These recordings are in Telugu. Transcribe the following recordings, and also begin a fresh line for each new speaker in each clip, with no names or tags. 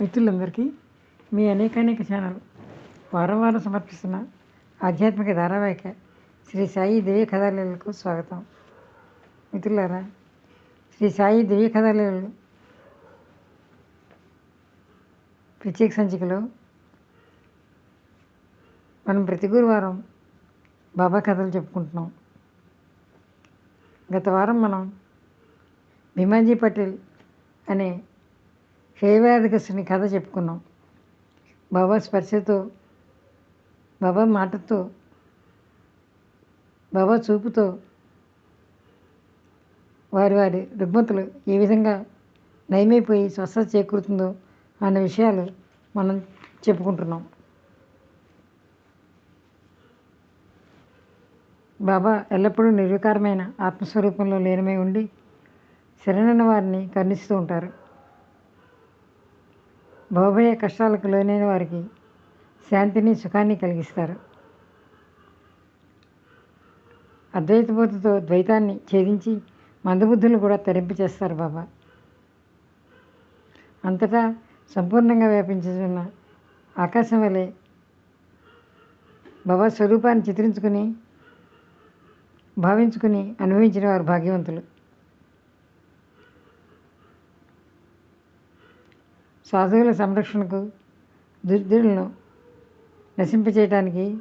మిత్రులందరికీ మీ అనేకానేక ఛానల్ వారం వారం సమర్పిస్తున్న ఆధ్యాత్మిక ధారావాహిక శ్రీ సాయి దివ్య కథాలీలకు స్వాగతం. మిత్రులారా శ్రీ సాయి దివ్య కథాలీలలు ప్రత్యేక సంచికలో మనం ప్రతి గురువారం బాబా కథలు చెప్పుకుంటున్నాం. గత వారం మనం భీమాజీ పటేల్ అనే క్షయవ్యాధిగ్రస్తుని కథ చెప్పుకున్నాం. బాబా స్పర్శతో బాబా మాటతో బాబా చూపుతో వారి వారి రుగ్మతులు ఏ విధంగా నయమైపోయి స్వస్థత చేకూరుతుందో అన్న విషయాలు మనం చెప్పుకుంటున్నాం. బాబా ఎల్లప్పుడూ నిర్వికారమైన ఆత్మస్వరూపంలో లీనమై ఉండి శరణైన వారిని కరుణిస్తూ ఉంటారు. భవభయ కష్టాలకు లోనైన వారికి శాంతిని సుఖాన్ని కలిగిస్తారు. అద్వైత బోధతో ద్వైతాన్ని ఛేదించి మందబుద్ధులు కూడా తరింపు చేస్తారు బాబా. అంతటా సంపూర్ణంగా వ్యాపించుతున్న ఆకాశం వలె బాబా స్వరూపాన్ని చిత్రించుకుని భావించుకుని అనుభవించిన వారు భాగ్యవంతులు. సాధువుల సంరక్షణకు దుర్దులను నశింపచేయటానికి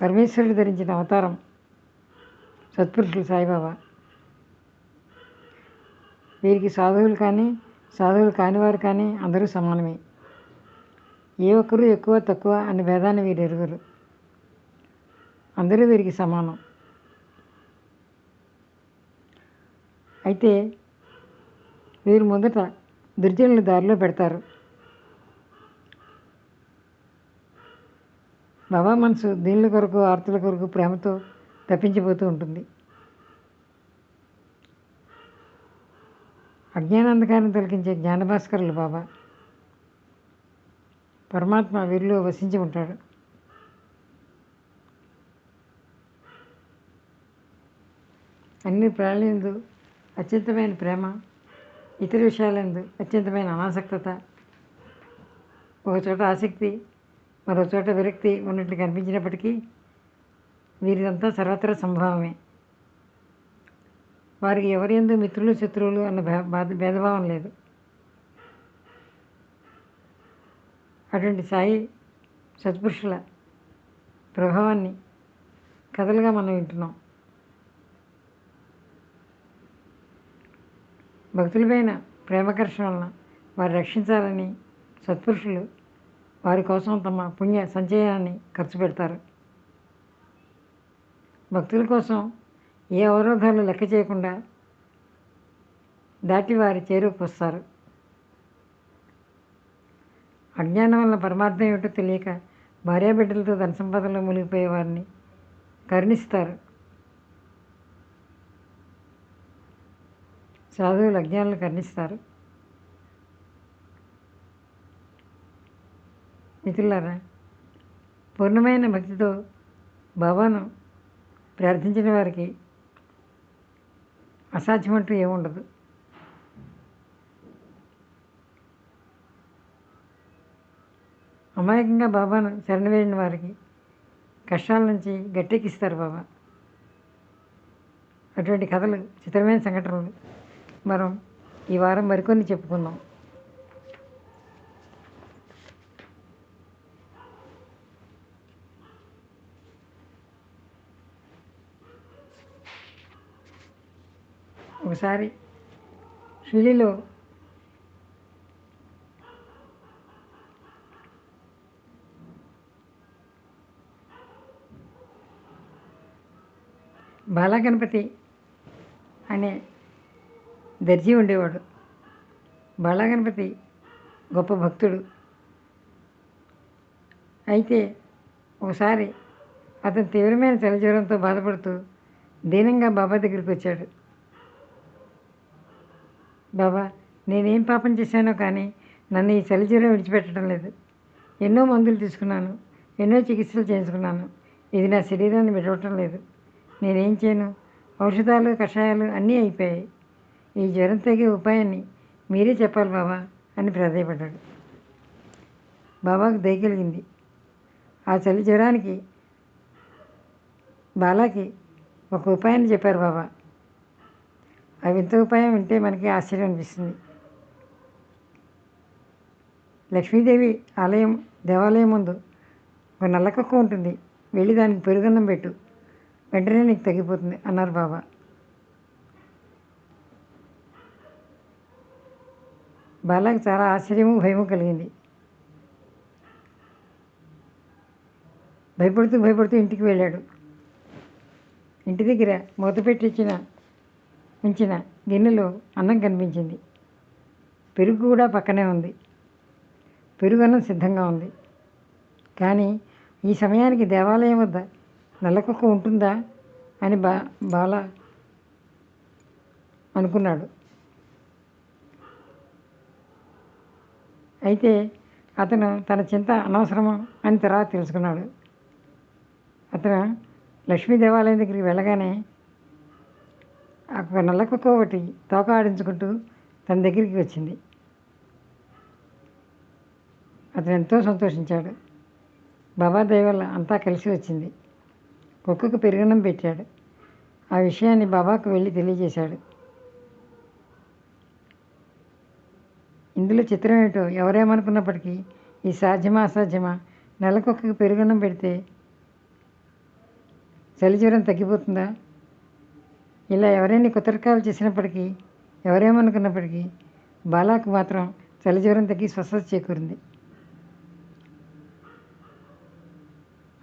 పరమేశ్వరుడు ధరించిన అవతారం సత్పురుషులు సాయిబాబా. వీరికి సాధువులు కానీ సాధువులు కానివారు కానీ అందరూ సమానమే. ఏ ఒక్కరు ఎక్కువ తక్కువ అనే భేదాన్ని వీరు ఎరుగురు. అందరూ వీరికి సమానం. అయితే వీరు మొదట దుర్జనులు దారిలో పెడతారు. బాబా మనసు దీనుల కొరకు ఆర్తుల కొరకు ప్రేమతో తప్పించిపోతూ ఉంటుంది. అజ్ఞానాంధకారం తొలగించే జ్ఞానభాస్కరులు బాబా. పరమాత్మ వీరిలో వసించి ఉంటాడు. అన్ని ప్రాణులందు అత్యంతమైన ప్రేమ ఇతర విషయాలందు అత్యంతమైన అనాసక్తత. ఒకచోట ఆసక్తి మరో చోట విరక్తి ఉన్నట్లు కనిపించినప్పటికీ వీరిదంతా సర్వత్ర సంభావమే. వారికి ఎవరి ఎందు మిత్రులు శత్రువులు అన్న బాధ భేదభావం లేదు. అటువంటి సాయి సత్పురుషుల ప్రభావాన్ని కథలుగా మనం వింటున్నాం. భక్తులపైన ప్రేమకర్షణ వలన వారు రక్షించాలని సత్పురుషులు వారి కోసం తమ పుణ్య సంచయాన్ని ఖర్చు పెడతారు. భక్తుల కోసం ఏ అవరోధాలు లెక్క చేయకుండా దాటి వారి చేరుకు వస్తారు. అజ్ఞానం వల్ల పరమార్థం ఏమిటో తెలియక భార్యాబిడ్డలతో ధన సంపదలో మునిగిపోయే వారిని కరుణిస్తారు. సాధువులు అజ్ఞానులు కర్ణిస్తారు. మిత్రులారా పూర్ణమైన భక్తితో బాబాను ప్రార్థించిన వారికి అసాధ్యమంటూ ఏముండదు. అమాయకంగా బాబాను శరణవేడిన వారికి కష్టాల నుంచి గట్టెక్కిస్తారు బాబా. అటువంటి కథలు చిత్రమైన సంఘటనలు మనం ఈ వారం మరికొన్ని చెప్పుకుందాం. ఒకసారి షిరిలో బాలగణపతి అనే దర్జీ ఉండేవాడు. బాలగణపతి గొప్ప భక్తుడు. అయితే ఒకసారి అతను తీవ్రమైన తలజ్వరంతో బాధపడుతూ దీనంగా బాబా దగ్గరికి వచ్చాడు. బాబా నేనేం పాపం చేశానో కానీ నన్ను ఈ చలిజ్వరం విడిచిపెట్టడం లేదు. ఎన్నో మందులు తీసుకున్నాను ఎన్నో చికిత్సలు చేయించుకున్నాను. ఇది నా శరీరాన్ని విడవటం లేదు. నేనేం చేయను? ఔషధాలు కషాయాలు అన్నీ అయిపోయాయి. ఈ జ్వరం తగ్గే ఉపాయాన్ని మీరే చెప్పాలి బాబా అని ప్రాధాయపడ్డాడు. బాబాకు దయ కలిగింది. ఆ చలి జ్వరానికి బాలాకి ఒక ఉపాయాన్ని చెప్పారు బాబా. ఆ వింత ఉపాయం వింటే మనకి ఆశ్చర్యం అనిపిస్తుంది. లక్ష్మీదేవి ఆలయం దేవాలయం ముందు ఒక నల్ల కుక్క ఉంటుంది. వెళ్ళి దానికి పెరుగన్నం పెట్టు. వెంటనే నీకు తగ్గిపోతుంది అన్నారు బాబా. బాలాకి చాలా ఆశ్చర్యము భయము కలిగింది. భయపడుతూ భయపడుతూ ఇంటికి వెళ్ళాడు. ఇంటి దగ్గర మూత పెట్టించిన ఉంచిన గిన్నెలో అన్నం కనిపించింది. పెరుగు కూడా పక్కనే ఉంది. పెరుగు అన్నం సిద్ధంగా ఉంది. కానీ ఈ సమయానికి దేవాలయం వద్ద నల్లకుక్క ఉంటుందా అని బా బాల అనుకున్నాడు. అయితే అతను తన చింత అనవసరము అని తర్వాత తెలుసుకున్నాడు. అతను లక్ష్మీ దేవాలయం దగ్గరికి వెళ్ళగానే ఒక నల్ల కుక్క ఒకటి తోక ఆడించుకుంటూ తన దగ్గరికి వచ్చింది. అతను ఎంతో సంతోషించాడు. బాబా దేవాల వల్ల అంతా కలిసి వచ్చింది. కుక్కకు పెరుగన్నం పెట్టాడు. ఆ విషయాన్ని బాబాకు వెళ్ళి తెలియజేశాడు. ఇందులో చిత్రం ఏమిటో ఎవరేమనుకున్నప్పటికీ ఈ సాధ్యమా అసాధ్యమా? నెల కుక్కకి పెరుగన్నం పెడితే చలి జ్వరం తగ్గిపోతుందా? ఇలా ఎవరైనా కుతర్కాలు చేసినప్పటికీ ఎవరేమనుకున్నప్పటికీ బాలాకు మాత్రం చలి జ్వరం తగ్గి స్వస్థత చేకూరింది.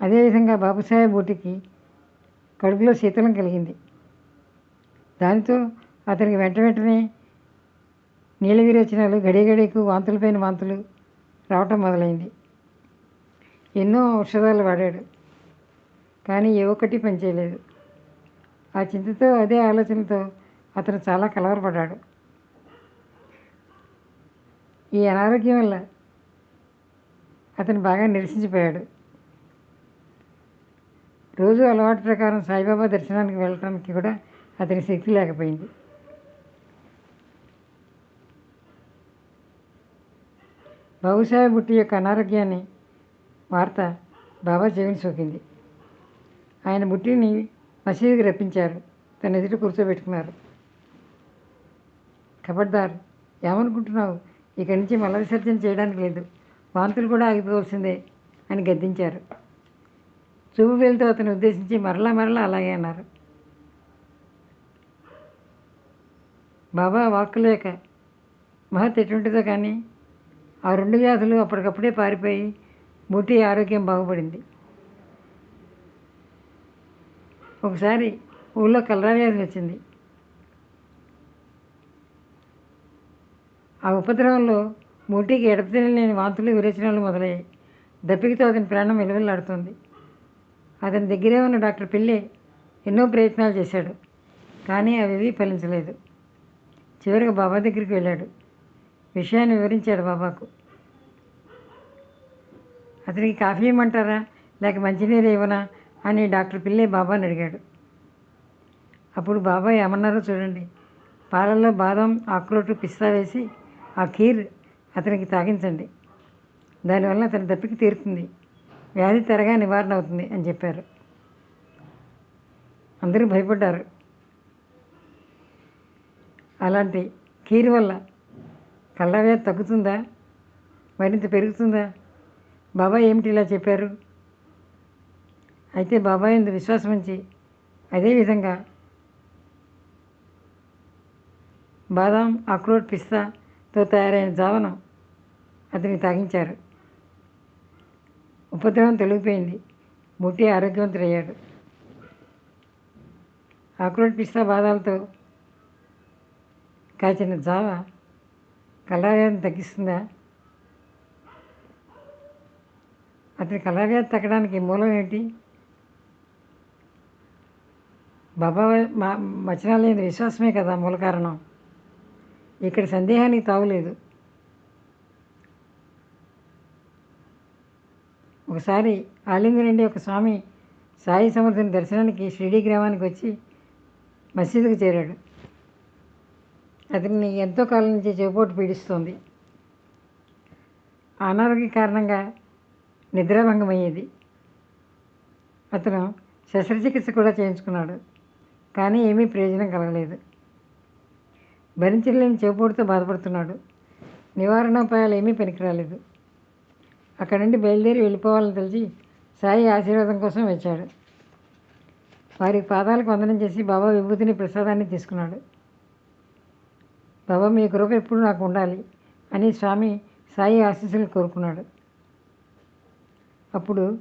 అదేవిధంగా బాబుసాహెబ్ బూటికి కడుపులో శీతలం కలిగింది. దానితో అతనికి వెంట వెంటనే నీళ్ళ విరేచనాలు గడియగడికు వాంతులపైన వాంతులు రావటం మొదలైంది. ఎన్నో ఔషధాలు వాడాడు కానీ ఏ ఒక్కటి పనిచేయలేదు ఆ చింతతో అదే ఆలోచనతో అతను చాలా కలవరపడ్డాడు. ఈ అనారోగ్యం వల్ల అతను బాగా నిరసించిపోయాడు. రోజు అలవాటు ప్రకారం సాయిబాబా దర్శనానికి వెళ్ళటానికి కూడా అతని శక్తి లేకపోయింది. బాబుసాహెబ్ బుట్టి యొక్క అనారోగ్యాన్ని వార్త బాబా చెవిని సోకింది. ఆయన బుట్టిని మసీదుకి రప్పించారు. తన ఎదుట కూర్చోబెట్టుకున్నారు. కబడ్దార్ ఏమనుకుంటున్నావు? ఇక్కడి నుంచి మల విసర్జన చేయడానికి లేదు. వాంతులు కూడా ఆగిపోవాల్సిందే అని గద్దించారు. చూపు వేలుతో అతను ఉద్దేశించి మరలా మరలా అలాగే అన్నారు. బాబా వాక్కు లేక మహత్ ఎటువంటిదో కానీ ఆ రెండు వ్యాధులు అప్పటికప్పుడే పారిపోయి బూటి ఆరోగ్యం బాగుపడింది. ఒకసారి ఊళ్ళో కలరా వ్యాధి వచ్చింది. ఆ ఉపద్రవంలో మూటికి లేని వాంతులు విరేచనాలు మొదలయ్యాయి. దప్పికతో అతని ప్రాణం వెలువెల్లాడుతుంది. అతని దగ్గరే ఉన్న డాక్టర్ పిల్లే ఎన్నో ప్రయత్నాలు చేశాడు కానీ అవి ఫలించలేదు. చివరికి బాబా దగ్గరికి వెళ్ళాడు. విషయాన్ని వివరించాడు బాబాకు. అతనికి కాఫీ ఇమ్మంటారా లేక మంచినీరు ఇవ్వనా? అని డాక్టర్ పిల్లే బాబాని అడిగాడు. అప్పుడు బాబా ఏమన్నారో చూడండి. పాలల్లో బాదం ఆకులోటు పిస్తా వేసి ఆ కీర్ అతనికి తాగించండి. దానివల్ల అతని దప్పికి తీరుతుంది. వ్యాధి త్వరగా నివారణ అవుతుంది అని చెప్పారు. అందరూ భయపడ్డారు. అలాంటి కీరు వల్ల కళ్ళ వ్యాధి తగ్గుతుందా? మరింత పెరుగుతుందా? బాబా ఏమిటి ఇలా చెప్పారు? అయితే బాబా ఎందు విశ్వాసం ఉంచి అదేవిధంగా బాదాం అక్రోట్ పిస్తాతో తయారైన జావను అతనికి తాగించారు. ఉపద్రవం తొలగిపోయింది. ముట్టి ఆరోగ్యవంతుడయ్యాడు. అక్రోట్ పిస్తా బాదాలతో కాచిన జావ కళ్ళవ్యాధి తగ్గిస్తుందా? అతని కళ్ళవ్యాధి తగ్గడానికి మూలం ఏంటి? బాబా మా వచనాలైన విశ్వాసమే కదా మూల కారణం. ఇక్కడ సందేహానికి తావులేదు. ఒకసారి ఆలింగు నుండి ఒక స్వామి సాయి సమర్థుని దర్శనానికి షిరిడి గ్రామానికి వచ్చి మసీదుకు చేరాడు. అతన్ని ఎంతో కాలం నుంచి చెవిపోటు పీడిస్తోంది. అనారోగ్య కారణంగా నిద్రాభంగం అయ్యేది అతను శస్త్రచికిత్స కూడా చేయించుకున్నాడు కానీ ఏమీ ప్రయోజనం కలగలేదు. భరించలేని చెవిపోటుతో బాధపడుతున్నాడు. నివారణోపాయాలు ఏమీ పనికిరాలేదు. అక్కడి నుండి బయలుదేరి వెళ్ళిపోవాలని తెలిసి సాయి ఆశీర్వాదం కోసం వచ్చాడు. వారి పాదాలకు వందనం చేసి బాబా విభూతిని ప్రసాదాన్ని తీసుకున్నాడు. బాబా మీ కృప ఎప్పుడు నాకు ఉండాలి అని స్వామి సాయి ఆశీస్సులు కోరుకున్నాడు. అప్పుడు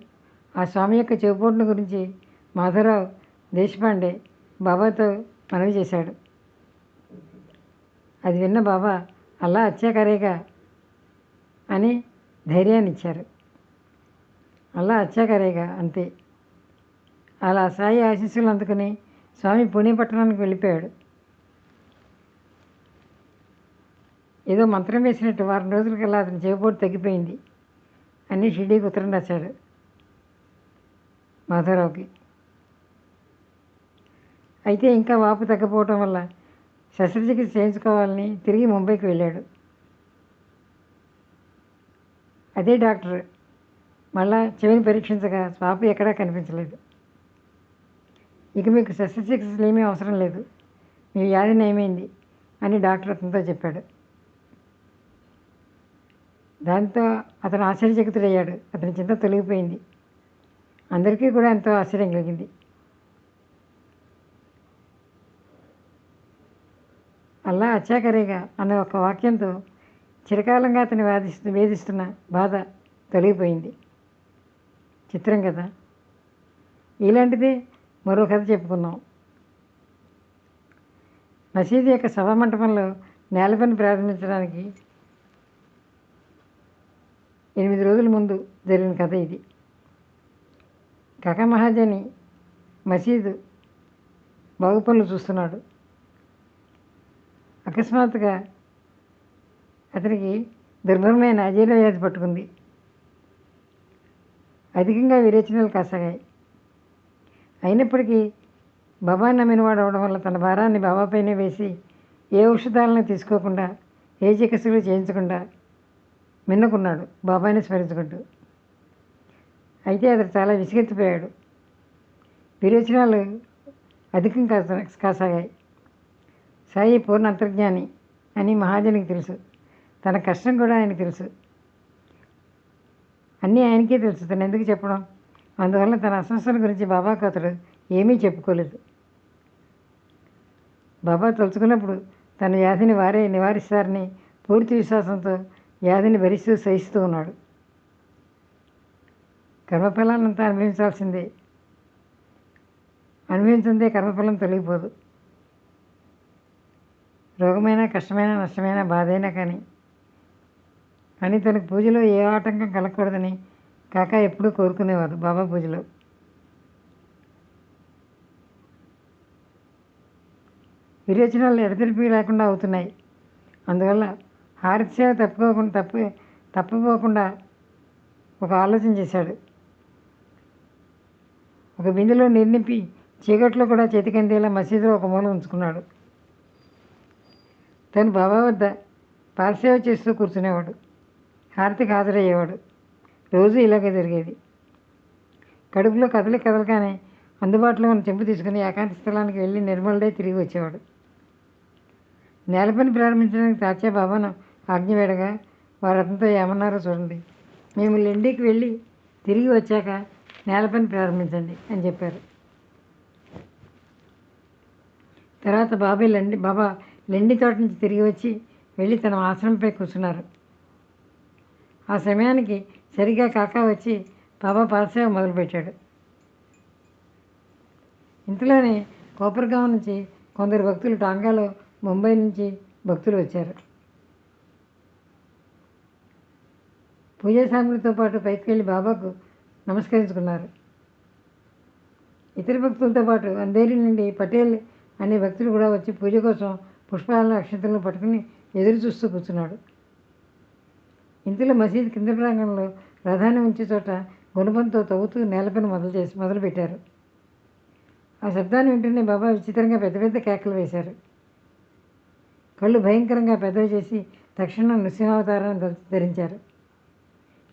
ఆ స్వామి యొక్క చెవిపోటును గురించి మాధవరావు దేశపాండే బాబాతో మనవి చేశాడు. అది విన్న బాబా అలా అత్యాకరేగా అని ధైర్యాన్ని ఇచ్చారు అల్లా అచ్చాకరేగా అంతే. అలా సాయి ఆశీస్సులు అందుకుని స్వామి పుణే పట్టణానికి వెళ్ళిపోయాడు. ఏదో మంత్రం వేసినట్టు వారం రోజులకల్లా అతని చెవిపోటు తగ్గిపోయింది. అని షిడీకి ఉత్తరం రాశాడు మాధవరావుకి. అయితే ఇంకా వాపు తగ్గపోవటం వల్ల శస్త్రచికిత్స చేయించుకోవాలని తిరిగి ముంబైకి వెళ్ళాడు. అదే డాక్టర్ మళ్ళా చెవిని పరీక్షించగా వాపు ఎక్కడా కనిపించలేదు. ఇక మీకు శస్త్రచికిత్సలు ఏమీ అవసరం లేదు. మీ వ్యాధి నయమైంది అని డాక్టర్ అతనితో చెప్పాడు. దాంతో అతను ఆశ్చర్యచకితుడయ్యాడు. అతని చింత తొలగిపోయింది. అందరికీ కూడా ఎంతో ఆశ్చర్యం కలిగింది. అల్లా అచ్చాకరేగా అనే ఒక వాక్యంతో చిరకాలంగా అతని వేధిస్తు వేధిస్తున్న బాధ తొలగిపోయింది. చిత్రం కదా? ఇలాంటిదే మరో కథ చెప్పుకున్నాం మసీదు యొక్క సభామంటపంలో నేలపని ప్రారంభించడానికి ఎనిమిది రోజుల ముందు జరిగిన కథ ఇది. కక మహాజని మసీదు బాగుపనులు చూస్తున్నాడు. అకస్మాత్తుగా అతనికి దుర్భరమైన అజీర్ణ వ్యాధి పట్టుకుంది. అధికంగా విరేచనలు కాసాగాయి. అయినప్పటికీ బాబా నమ్మినవాడు అవడం వల్ల తన భారాన్ని బాబాపైనే వేసి ఏ ఔషధాలను తీసుకోకుండా ఏ చికిత్సలు చేయించకుండా మిన్నకున్నాడు. బాబాయిని స్మరించుకుంటూ. అయితే అతడు చాలా విసిగెత్తిపోయాడు విరేచనాలు అధికం కాస కాసాగాయి. సాయి పూర్ణ అంతర్జ్ఞాని అని మహాజనికి తెలుసు. తన కష్టం కూడా ఆయనకు తెలుసు. అన్నీ ఆయనకే తెలుసు. తను ఎందుకు చెప్పడం? అందువల్ల తన అస్వస్థల గురించి బాబాకు అతడు ఏమీ చెప్పుకోలేదు. బాబా తలుచుకున్నప్పుడు తన వ్యాధిని వారే నివారిస్తారని పూర్తి విశ్వాసంతో వ్యాధిని భరిస్తూ సహిస్తూ ఉన్నాడు. కర్మఫలాలంతా అనుభవించాల్సిందే. అనుభవించిందే కర్మఫలం తొలగిపోదు. రోగమైనా కష్టమైన నష్టమైన బాధైనా కానీ కానీ తనకు పూజలో ఏ ఆటంకం కలగకూడదని కాక ఎప్పుడూ కోరుకునేవారు బాబా పూజలో. విరేచనాలు ఎడతెరిపి లేకుండా అవుతున్నాయి. అందువల్ల హారతి సేవ తప్పుకోకుండా తప్పు తప్పిపోకుండా ఒక ఆలోచన చేశాడు. ఒక బిందెలో నీరు నింపి చీకట్లో కూడా చేతికందేలా మసీదులో ఒక మూల ఉంచుకున్నాడు. తను బాబా వద్ద పాలసేవ చేస్తూ కూర్చునేవాడు. హారతికి హాజరయ్యేవాడు. రోజు ఇలాగే జరిగేది. కడుపులో కదలి కదలగానే అందుబాటులో ఉన్న చెంపు తీసుకుని ఏకాంత స్థలానికి వెళ్ళి నిర్మలడే తిరిగి వచ్చేవాడు. నేల పని ప్రారంభించడానికి తాచే బాబాను ఆజ్ఞ వేడగా వారు అతనితో ఏమన్నారో చూడండి. మేము లెండికి వెళ్ళి తిరిగి వచ్చాక నేల పని ప్రారంభించండి అని చెప్పారు. తర్వాత బాబాయ్ లండి బాబా లెండి తోట నుంచి తిరిగి వచ్చి వెళ్ళి తన ఆసనంపై కూర్చున్నారు. ఆ సమయానికి సరిగా కాకా వచ్చి బాబా పాదసేవ మొదలుపెట్టాడు. ఇంతలోనే కోపర్గాం నుంచి కొందరు భక్తులు టాంగాలో ముంబై నుంచి భక్తులు వచ్చారు. పూజా సామగ్రితో పాటు పైకి వెళ్ళి బాబాకు నమస్కరించుకున్నారు. ఇతర భక్తులతో పాటు అందేరి నుండి పటేల్ అనే భక్తులు కూడా వచ్చి పూజ కోసం పుష్పాలను అక్షంతలను పట్టుకుని ఎదురు చూస్తూ కూర్చున్నాడు. ఇంతలో మసీదు కింద ప్రాంగణంలో ప్రధాని ఉంచే చోట గుణపంతో తవ్వుతూ నేలపైన మొదలు చేసి మొదలుపెట్టారు ఆ శబ్దాన్ని వింటూనే బాబా విచిత్రంగా పెద్ద పెద్ద కేకలు వేశారు. కళ్ళు భయంకరంగా పెద్దవి చేసి తక్షణం నృసింహావతారాన్ని ధరించారు.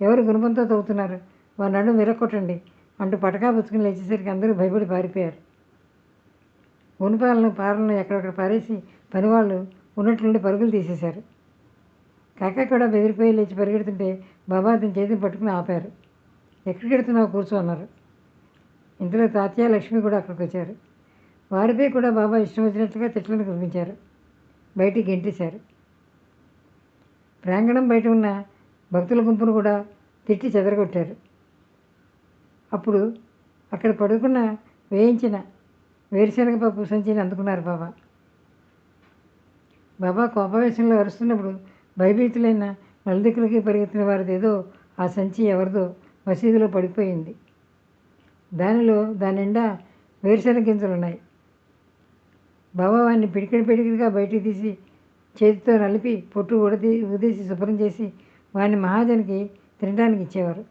ఎవరు గుణపంతో తవ్వుతున్నారు? వారి నడుము విరక్కొట్టండి అంటూ పటకా పుచ్చుకుని లేచేసరికి అందరూ భయపడి పారిపోయారు. గుణపాలను పారలను ఎక్కడొక్కడ పారేసి పనివాళ్ళు ఉన్నట్లుండి పరుగులు తీసేశారు. కాకా కూడా బెదిరిపోయి లేచి పరిగెడుతుంటే బాబా అతని చేతిని పట్టుకుని ఆపారు. ఎక్కడికి వెడుతున్నావు కూర్చో అన్నారు. ఇంతలో తాతయ్య లక్ష్మి కూడా అక్కడికి వచ్చారు. వారిపై కూడా బాబా ఇష్టం వచ్చినట్లుగా తిట్లను కురిపించారు. బయటికి గెంటేశారు ప్రాంగణం బయట ఉన్న భక్తుల గుంపును కూడా తిట్టి చెదరగొట్టారు. అప్పుడు అక్కడ పడుకున్న వేయించిన వేరుశనగ పప్పు సంచిని అందుకున్నారు బాబా. బాబా కోపవేశంలో అరుస్తున్నప్పుడు భయభీతులైన నలుదిక్కులకి పరిగెత్తిన వారిదేదో ఆ సంచి ఎవరిదో మసీదులో పడిపోయింది. దానిలో దాని నిండా వేరుశనగ గింజలు ఉన్నాయి. బాబా వాడిని పిడికిడి పిడికిడిగా బయటికి తీసి చేతితో నలిపి పొట్టు ఉడదీ ఉదేసి శుభ్రం చేసి వాడిని మహాజనికి తినడానికి ఇచ్చేవారు.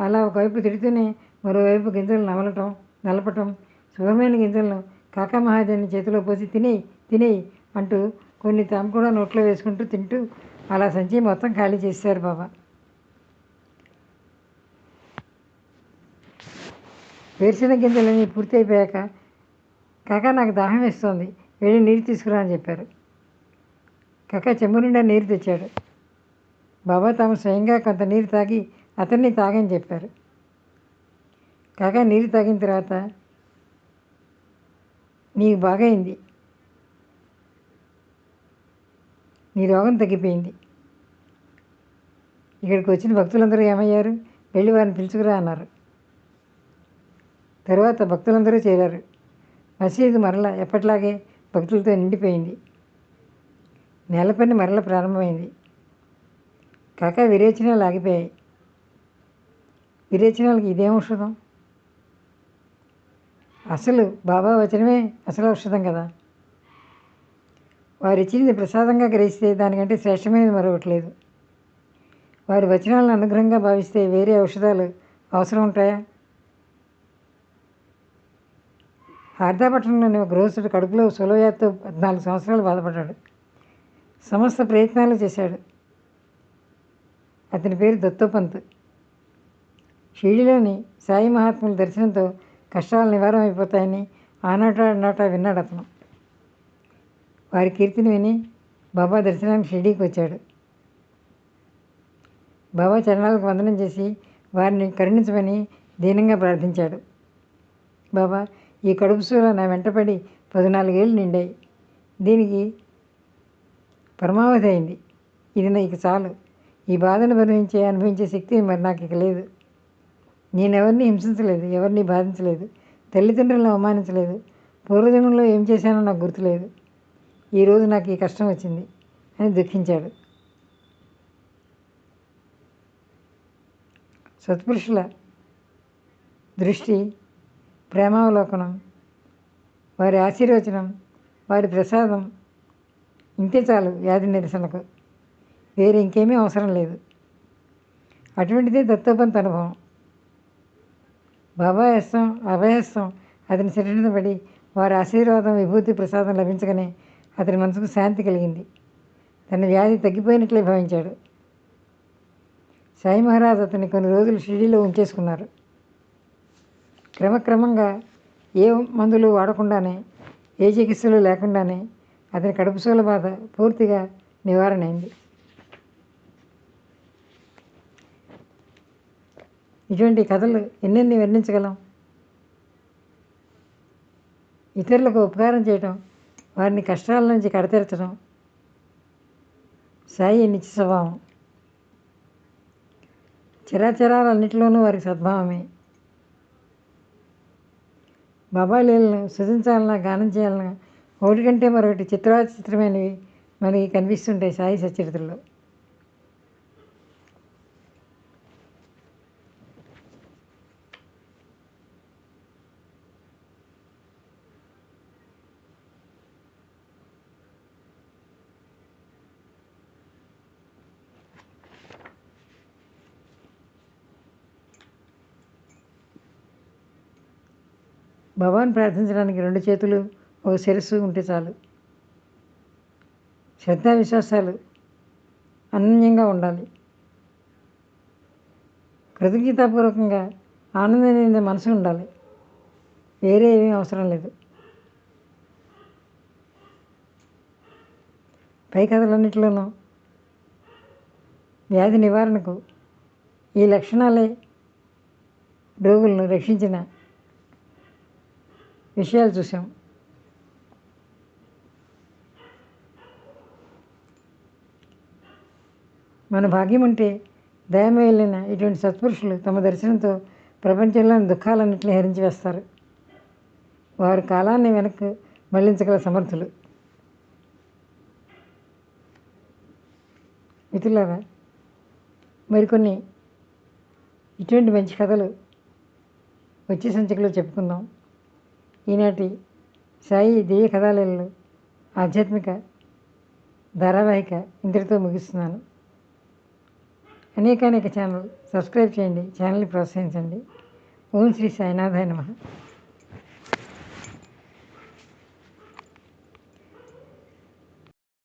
అలా ఒకవైపు తిడుతూనే మరోవైపు గింజలు నమలటం నలపటం శుభమైన గింజలను కాకా మహాజన్ని చేతిలో పోసి తినేయి తినేయి అంటూ కొన్ని తాము కూడా నోట్లో వేసుకుంటూ తింటూ అలా సంచి మొత్తం ఖాళీ చేశారు బాబా. వేరుశెనగ గింజలన్నీ పూర్తి అయిపోయాక కాకా నాకు దాహం వేస్తోంది వెళ్ళి నీరు తీసుకురా అని చెప్పారు. కాకా చెంబు నిండా నీరు తెచ్చాడు. బాబా తాము స్వయంగా కొంత నీరు తాగి అతన్ని తాగని చెప్పారు. కాగా నీరు తాగిన తర్వాత నీకు బాగైంది. నీ రోగం తగ్గిపోయింది. ఇక్కడికి వచ్చిన భక్తులందరూ ఏమయ్యారు? వెళ్ళి వారిని పిలుచుకురా అన్నారు. తర్వాత భక్తులందరూ చేరారు. మసీదు మరల ఎప్పటిలాగే భక్తులతో నిండిపోయింది. నేలపని మరల ప్రారంభమైంది. కాక విరేచనాలు ఆగిపోయాయి. విరేచనాలకి ఇదేం ఔషధం? అసలు బాబా వచనమే అసలు ఔషధం కదా? వారు ఇచ్చింది ప్రసాదంగా గ్రహిస్తే దానికంటే శ్రేష్టమైనది మరొకటి లేదు. వారి వచనాలను అనుగ్రహంగా భావిస్తే వేరే ఔషధాలు అవసరం ఉంటాయా? హార్దాపట్నంలోని ఒక గృహస్థుడు కడుపులో సులభయాత్తో పద్నాలుగు సంవత్సరాలు బాధపడ్డాడు. సమస్త ప్రయత్నాలు చేశాడు. అతని పేరు దత్తోపంత్. షిరిడిలోని సాయి మహాత్ముల దర్శనంతో కష్టాలు నివారణ అయిపోతాయని ఆనాట నాట విన్నాడు అతను. వారి కీర్తిని విని బాబా దర్శనానికి షిరిడీకి వచ్చాడు. బాబా చరణాలకు వందనం చేసి వారిని కరుణించమని దీనంగా ప్రార్థించాడు. బాబా ఈ కడుపు సూర నా వెంటపడి పద్నాలుగేళ్ళు నిండాయి. దీనికి పరమావధి అయింది. ఇది నాకు చాలు. ఈ బాధను భరించే అనుభవించే శక్తి మరి నాకు ఇక లేదు. నేను ఎవరిని హింసించలేదు ఎవరిని బాధించలేదు తల్లిదండ్రులను అవమానించలేదు పూర్వజన్మలో ఏం చేశానో నాకు గుర్తులేదు. ఈరోజు నాకు ఈ కష్టం వచ్చింది అని దుఃఖించాడు. సత్పురుషుల దృష్టి ప్రేమావలోకనం వారి ఆశీర్వచనం వారి ప్రసాదం ఇంతే చాలు వ్యాధి నిరసనకు. వేరే ఇంకేమీ అవసరం లేదు. అటువంటిదే దత్తోపంత్ అనుభవం. బాబా అభయస్తం అతని శరీరం పడి వారి ఆశీర్వాదం విభూతి ప్రసాదం లభించగానే అతని మనసుకు శాంతి కలిగింది. తన వ్యాధి తగ్గిపోయినట్లే భావించాడు. సాయి మహారాజ్ అతన్ని కొన్ని రోజులు షిరిడీలో ఉంచేసుకున్నారు. క్రమక్రమంగా ఏ మందులు వాడకుండానే ఏ చికిత్సలు లేకుండానే అతని కడుపుసోల బాధ పూర్తిగా నివారణ అయింది ఇటువంటి కథలు ఎన్నెన్ని వర్ణించగలం? ఇతరులకు ఉపకారం చేయటం వారిని కష్టాల నుంచి కడతెరచడం సాయి నిత్య స్వభావం. చిరాచరాలన్నింటిలోనూ వారికి సద్భావమే. బాబా లీలను సృజించాలన్నా గానం చేయాలన్నా ఒకటి కంటే మరొకటి చిత్రాచిత్రమైనవి మనకి కనిపిస్తుంటాయి సాయి సచరిత్రలో. భగవాన్ ప్రార్థించడానికి రెండు చేతులు ఒక శిరస్సు ఉంటే చాలు. శ్రద్ధా విశ్వాసాలు అనన్యంగా ఉండాలి. కృతజ్ఞతాపూర్వకంగా ఆనందం నిండే మనసు ఉండాలి. వేరే ఏమీ అవసరం లేదు. పై కథలన్నింటిలోనూ వ్యాధి నివారణకు ఈ లక్షణాలే రోగులను రక్షించిన విషయాలు చూసాం. మన భాగ్యం ఉంటే దయమే వెళ్ళిన ఇటువంటి సత్పురుషులు తమ దర్శనంతో ప్రపంచంలోని దుఃఖాలన్నింటినీ హరించి వేస్తారు. వారు కాలాన్ని వెనక్కి మళ్ళించగల సమర్థులు. మిత్రులారా మరికొన్ని ఇటువంటి మంచి కథలు వచ్చే సంచికలో చెప్పుకుందాం. ఈనాటి సాయి దేయ కథాలలో ఆధ్యాత్మిక ధారావాహిక ఇంతటితో ముగిస్తున్నాను. అనేకానేక ఛానల్ సబ్స్క్రైబ్ చేయండి ఛానల్ని ప్రోత్సహించండి. ఓం శ్రీ సాయినాథాయ నమః.